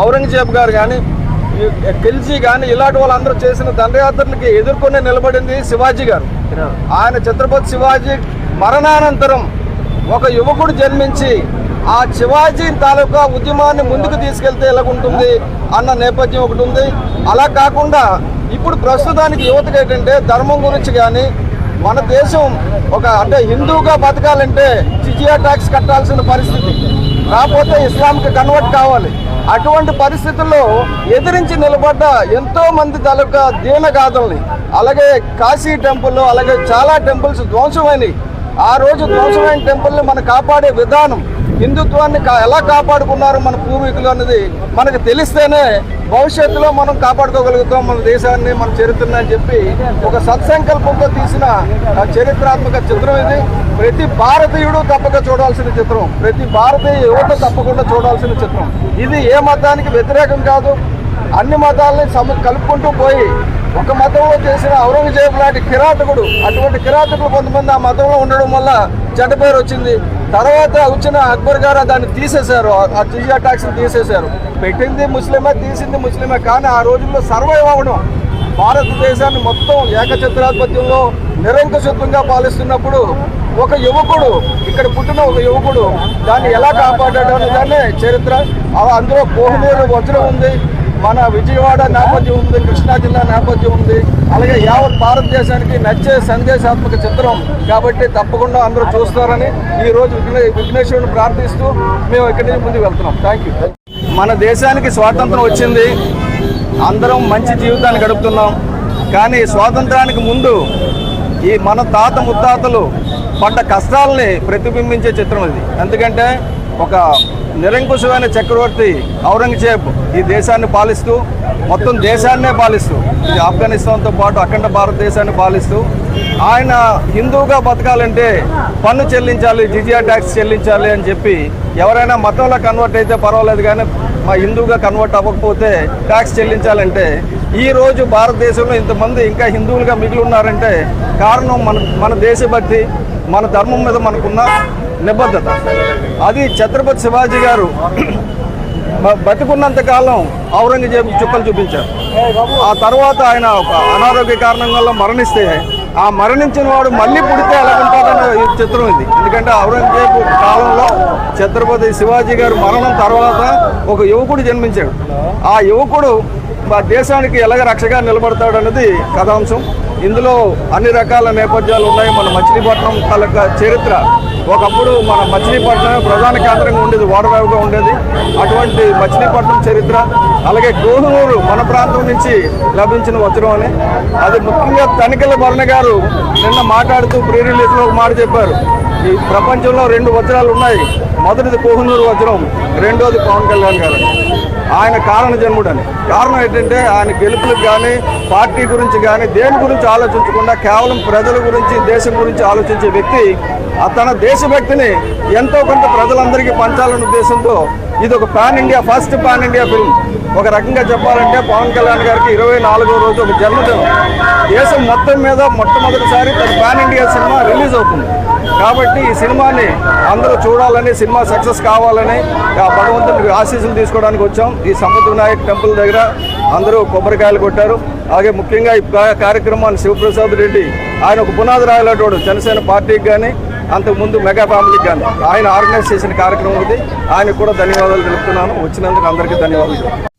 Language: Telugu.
ఔరంగజేబ్ గారు కానీ ఖిల్జీ కానీ ఇలాంటి వాళ్ళందరూ చేసిన దండయాత్రలకి ఎదుర్కొనే నిలబడింది శివాజీ గారు. ఆయన ఛత్రపతి శివాజీ మరణానంతరం ఒక యువకుడు జన్మించి ఆ శివాజీ తాలూకా ఉద్యమాన్ని ముందుకు తీసుకెళ్తే ఎలాగుంటుంది అన్న నేపథ్యం ఒకటి ఉంది. అలా కాకుండా ఇప్పుడు ప్రస్తుతానికి యువతకు ఏంటంటే ధర్మం గురించి కానీ మన దేశం ఒక అంటే హిందువుగా బతకాలంటే జిజియా ట్యాక్స్ కట్టాల్సిన పరిస్థితి. కాకపోతే ఇస్లాంకి కన్వర్ట్ కావాలి. అటువంటి పరిస్థితుల్లో ఎదిరించి నిలబడ్డ ఎంతో మంది తాలూకా దీనగాథల్ని అలాగే కాశీ టెంపుల్ అలాగే చాలా టెంపుల్స్ ధ్వంసమైనవి ఆ రోజు ధ్వంసమైన టెంపుల్ని మనం కాపాడే విధానం హిందుత్వాన్ని ఎలా కాపాడుకున్నారు మన పూర్వీకులు అన్నది మనకు తెలిస్తేనే భవిష్యత్తులో మనం కాపాడుకోగలుగుతాం మన దేశాన్ని మన చరిత్రని అని చెప్పి ఒక సత్సంకల్పంతో తీసిన చరిత్రాత్మక చిత్రం ఇది. ప్రతి భారతీయుడు తప్పక చూడాల్సిన చిత్రం. ప్రతి భారతీయ యువత తప్పకుండా చూడాల్సిన చిత్రం. ఇది ఏ మతానికి వ్యతిరేకం కాదు. అన్ని మతాలని సమ కలుపుకుంటూ పోయి ఒక మతంలో చేసిన ఔరంగజేబు లాంటి కిరాతకుడు అటువంటి కిరాతకులు కొంతమంది ఆ మతంలో ఉండడం వల్ల చెడ్డ పేరు వచ్చింది. తర్వాత వచ్చిన అక్బర్ గారు దాన్ని తీసేశారు. ఆ జిజియా ట్యాక్స్ తీసేశారు. పెట్టింది ముస్లిమే తీసింది ముస్లిమే కానీ ఆ రోజుల్లో సర్వైవ్ అవ్వడం. భారతదేశాన్ని మొత్తం ఏకఛత్రాధిపత్యంలో నిరంకుశత్వంగా పాలిస్తున్నప్పుడు ఒక యువకుడు ఇక్కడ పుట్టిన ఒక యువకుడు దాన్ని ఎలా కాపాడాడు అనే దాన్ని చరిత్ర. అందులో కోహినూరు వజ్రం ఉంది. మన విజయవాడ నేపథ్యం ఉంది కృష్ణా జిల్లా నేపథ్యం ఉంది. అలాగే యావత్ భారతదేశానికి నచ్చే సందేశాత్మక చిత్రం కాబట్టి తప్పకుండా అందరూ చూస్తారని ఈ రోజు విఘ్నేశ్వరుని ప్రార్థిస్తూ మేము ఇక్కడి నుంచి ముందుకు వెళ్తున్నాం. థ్యాంక్ యూ మన దేశానికి స్వాతంత్రం వచ్చింది. అందరం మంచి జీవితాన్ని గడుపుతున్నాం. కానీ స్వాతంత్రానికి ముందు ఈ మన తాత ముత్తాతలు పడ్డ కష్టాలని ప్రతిబింబించే చిత్రం ఇది. ఎందుకంటే ఒక నిరంకుశమైన చక్రవర్తి ఔరంగజేబ్ ఈ దేశాన్ని పాలిస్తూ మొత్తం దేశాన్నే పాలిస్తూ ఇది ఆఫ్ఘనిస్తాన్తో పాటు అఖండ భారతదేశాన్ని పాలిస్తూ ఆయన హిందువుగా బతకాలంటే పన్ను చెల్లించాలి జిజియా ట్యాక్స్ చెల్లించాలి అని చెప్పి ఎవరైనా మతంలో కన్వర్ట్ అయితే పర్వాలేదు కానీ మా హిందువుగా కన్వర్ట్ అవ్వకపోతే ట్యాక్స్ చెల్లించాలంటే ఈరోజు భారతదేశంలో ఇంతమంది ఇంకా హిందువులుగా మిగిలి ఉన్నారంటే కారణం మన మన దేశభక్తి మన ధర్మం మీద మనకున్న నిబద్ధత. అది ఛత్రపతి శివాజీ గారు బతికున్నంత కాలం ఔరంగజేబు చుక్కలు చూపించారు. ఆ తర్వాత ఆయన ఒక అనారోగ్య కారణం వల్ల మరణిస్తే ఆ మరణించిన వాడు మళ్ళీ పుడితే ఎలా ఉంటాడన్న ఈ చిత్రం ఇది. ఎందుకంటే ఔరంగజేబు కాలంలో ఛత్రపతి శివాజీ గారు మరణం తర్వాత ఒక యువకుడు జన్మించాడు. ఆ యువకుడు మా దేశానికి ఎలాగ రక్షగా నిలబడతాడు అన్నది కథాంశం. ఇందులో అన్ని రకాల నేపథ్యాలు ఉన్నాయి. మన మచిలీపట్నం తాలూకా చరిత్ర ఒకప్పుడు మన మచిలీపట్నం ప్రధాన కేంద్రంగా ఉండేది ఓడరేవుగా ఉండేది. అటువంటి మచిలీపట్నం చరిత్ర అలాగే కోహినూరు మన ప్రాంతం నుంచి లభించిన వజ్రం అని. అది ముఖ్యంగా తనిఖీల భరణ గారు నిన్న మాట్లాడుతూ ప్రీ రిలీజ్లో ఒక మాట చెప్పారు. ఈ ప్రపంచంలో రెండు వజ్రాలు ఉన్నాయి. మొదటిది కోహినూరు వజ్రం రెండోది పవన్ కళ్యాణ్ గారు ఆయన కారణ జన్ముడని. కారణం ఏంటంటే ఆయన గెలుపులకు కానీ పార్టీ గురించి కానీ దేని గురించి ఆలోచించకుండా కేవలం ప్రజల గురించి దేశం గురించి ఆలోచించే వ్యక్తి తన దేశభక్తిని ఎంతో కొంత ప్రజలందరికీ పంచాలన్న ఉద్దేశంతో ఇది ఒక pan India first pan India film. ఒక రకంగా చెప్పాలంటే పవన్ కళ్యాణ్ గారికి ఇరవై నాలుగో రోజు ఒక జన్మదినం. దేశం మొత్తం మీద మొట్టమొదటిసారి తన పాన్ ఇండియా సినిమా రిలీజ్ అవుతుంది. కాబట్టి ఈ సినిమాని అందరూ చూడాలని సినిమా సక్సెస్ కావాలని ఆ భగవంతునికి ఆశీస్సులు తీసుకోవడానికి వచ్చాం. ఈ సంపత్ వినాయక్ టెంపుల్ దగ్గర అందరూ కొబ్బరికాయలు కొట్టారు. అలాగే ముఖ్యంగా ఈ కార్యక్రమాన్ని శివప్రసాద్ రెడ్డి ఆయన ఒక పునాది రాయలేటోడు జనసేన పార్టీకి కానీ అంతకుముందు మెగా ఫ్యామిలీకి కానీ ఆయన ఆర్గనైజ్ చేసిన కార్యక్రమం ఉంది ఆయనకు కూడా ధన్యవాదాలు తెలుపుతున్నాను. వచ్చినందుకు అందరికీ ధన్యవాదాలు.